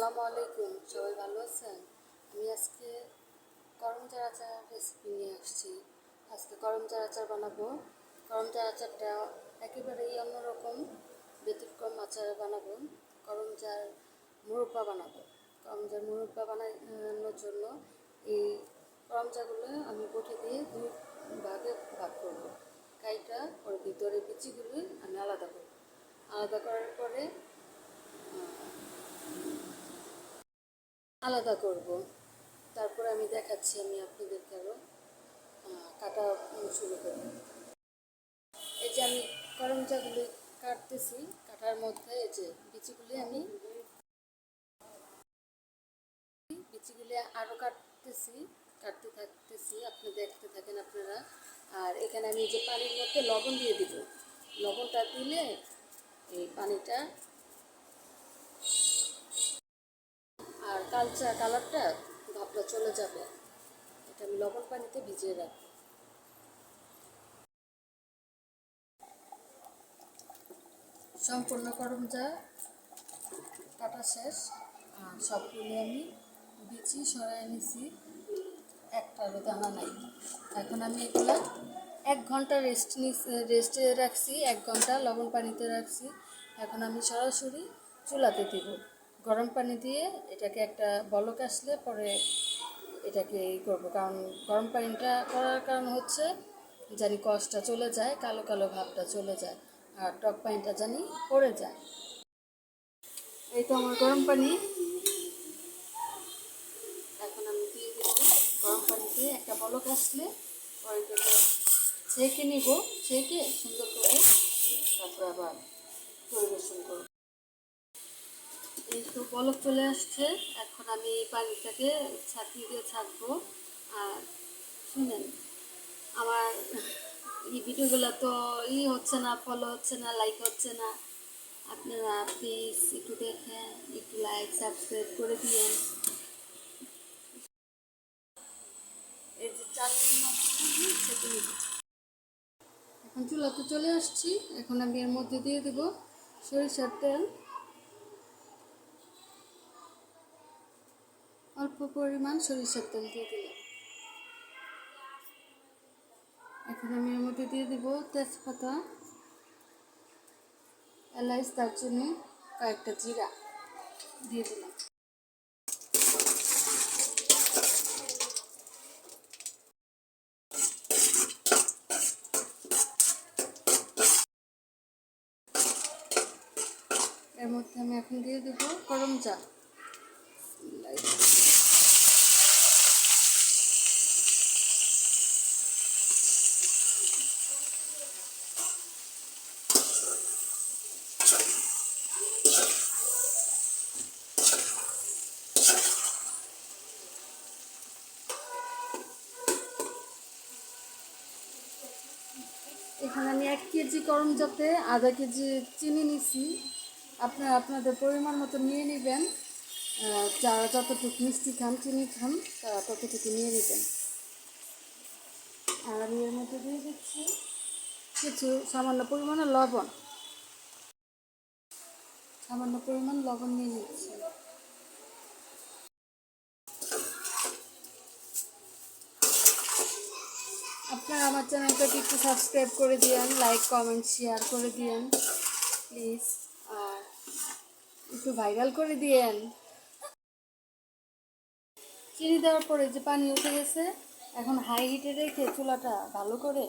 আসসালামু আলাইকুম, সবাই ভালো আছেন? আমি আজকে করম চার আচার রেসিপি নিয়ে আসছি। আজকে করম চার আচার বানাবো। করম চার আচারটা একেবারেই অন্যরকম ব্যতিক্রম আচার বানাবো। করম চার মুরব্বা বানাবো। করম চার মুরব্বা বানানোর জন্য এই করম চাগুলো আমি বটি দিয়ে দুই ভাগে ভাগ করব। কাইটা ওর ভিতরে বিচিগুলি আমি আলাদা করব। আলাদা করার পরে আলাদা করব। তারপর আমি দেখাচ্ছি আমি আপনাদেরকে আরও কাটা শুরু করব। এই যে আমি করমচাগুলি কাটতেছি, কাটার মধ্যে এই যে বিচিগুলি আমি, বিচিগুলি আরও কাটতেছি, কাটতে থাকতেছি, আপনি দেখতে থাকেন আপনারা। আর এখানে আমি যে পানির মধ্যে লবণ দিয়ে দিব, লবণটা দিলে এই পানিটা আর কালচা কালারটা ভাবটা চলে যাবে। এটা আমি লবণ পানিতে ভিজিয়ে রাখব। সম্পূর্ণ করম যা, কাটা শেষ। আর সবগুলি আমি বিচি সরাই নিছি। একটারও দানা নাই। এখন আমি এগুলো এক ঘণ্টা রেস্ট রেস্টে রাখছি, এক ঘণ্টা লবণ পানিতে রাখছি। এখন আমি সরাসরি চুলাতে দিব। গরম পানি দিয়ে এটাকে একটা বলক আসলে পরে এটাকে ই করব। কারণ গরম পানিটা করার কারণ হচ্ছে জানি কষটা চলে যায়, কালো কালো ভাবটা চলে যায়, আর টক পানিটা জানি পড়ে যায়। এই তো আমার গরম পানি। এখন আমি দিয়ে দিচ্ছি গরম পানিতে একটা বলক আসলে পরে ছেঁকে নিব, ছেঁকে সুন্দর করে তারপর আবার পরিবেশন করব। এই তো বলক চলে আসছে। এখন আমি এই পানিটাকে ছাঁকিয়ে দিয়ে ছাকবো আর শুনেন, আমার এই ভিডিওগুলো তো ই হচ্ছে না ফলো হচ্ছে না লাইক হচ্ছে না। আপনারা প্লিজ একটু দেখেন, একটু লাইক সাবস্ক্রাইব করে দিয়েন। এই যে এখন চুলাতে চলে আসছি। এখন আমি এর মধ্যে দিয়ে দেবো সরিষার তেল। পরিমাণ সরিষার তেল দিয়ে দিলাম। এখন আমি এর মধ্যে দিয়ে দিব তেজপাতা এলাচ দারচিনি, কয়েকটা জিরা দিয়ে দিলাম। এর মধ্যে আমি এখন দিয়ে দেবো গরম চা এখানে আমি এক কেজি গরম যাতে আধা কেজি চিনি নিছি। আপনারা আপনাদের পরিমাণ মতো নিয়ে নেবেন। যারা যতটুকু মিষ্টি খান, চিনি খান, তারা ততটুকু নিয়ে নেবেন। আর আমি এর মধ্যে দিয়ে দিচ্ছি কিছু সামান্য পরিমাণে লবণ। সামান্য পরিমাণ লবণ নিয়ে নিচ্ছি। আপনারা আমার চ্যানেলটাকে একটু সাবস্ক্রাইব করে দিয়েন লাইক কমেন্ট শেয়ার করে দিয়েন প্লিজ আর একটু ভাইরাল করে দিয়েন। চিনি দেওয়ার পরে যে পানি উঠে গেছে, এখন হাই হিটে রেখে চুলাটা ভালো করে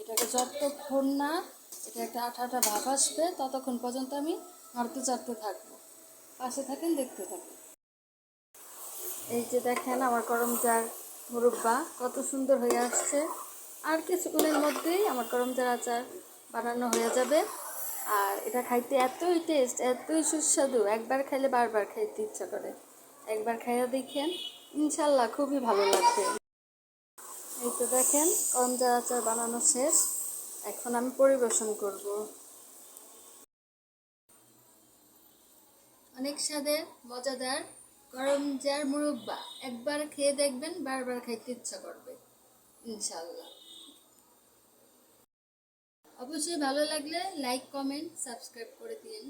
এটাকে যতক্ষণ না এটা একটা আঠা আঠা ভাব আসবে, ততক্ষণ পর্যন্ত আমি নাড়তে চাড়তে থাকব। পাশে থাকেন, দেখতে থাকেন। এই যে দেখেন আমার করম জার মুরব্বা, কত সুন্দর হয়ে আসছে। আর কিছুক্ষণের মধ্যেই আমার করম জার আচার বানানো হয়ে যাবে। আর এটা খাইতে এতই টেস্ট এতই সুস্বাদু। একবার খাইলে বারবার খাইতে ইচ্ছা করে। একবার খাইয়া দেখেন ইনশাল্লাহ খুবই ভালো লাগবে। এই তো দেখেন করম জার আচার বানানো শেষ। এখন আমি পরিবেশন করব। অনেক স্বাদের, মজাদার গরম জার মুরব্বা। একবার খেয়ে দেখবেন, বারবার খাইতে ইচ্ছা করবে। ইনশাল্লাহ অবশ্যই ভালো লাগলে লাইক কমেন্ট সাবস্ক্রাইব করে দিন।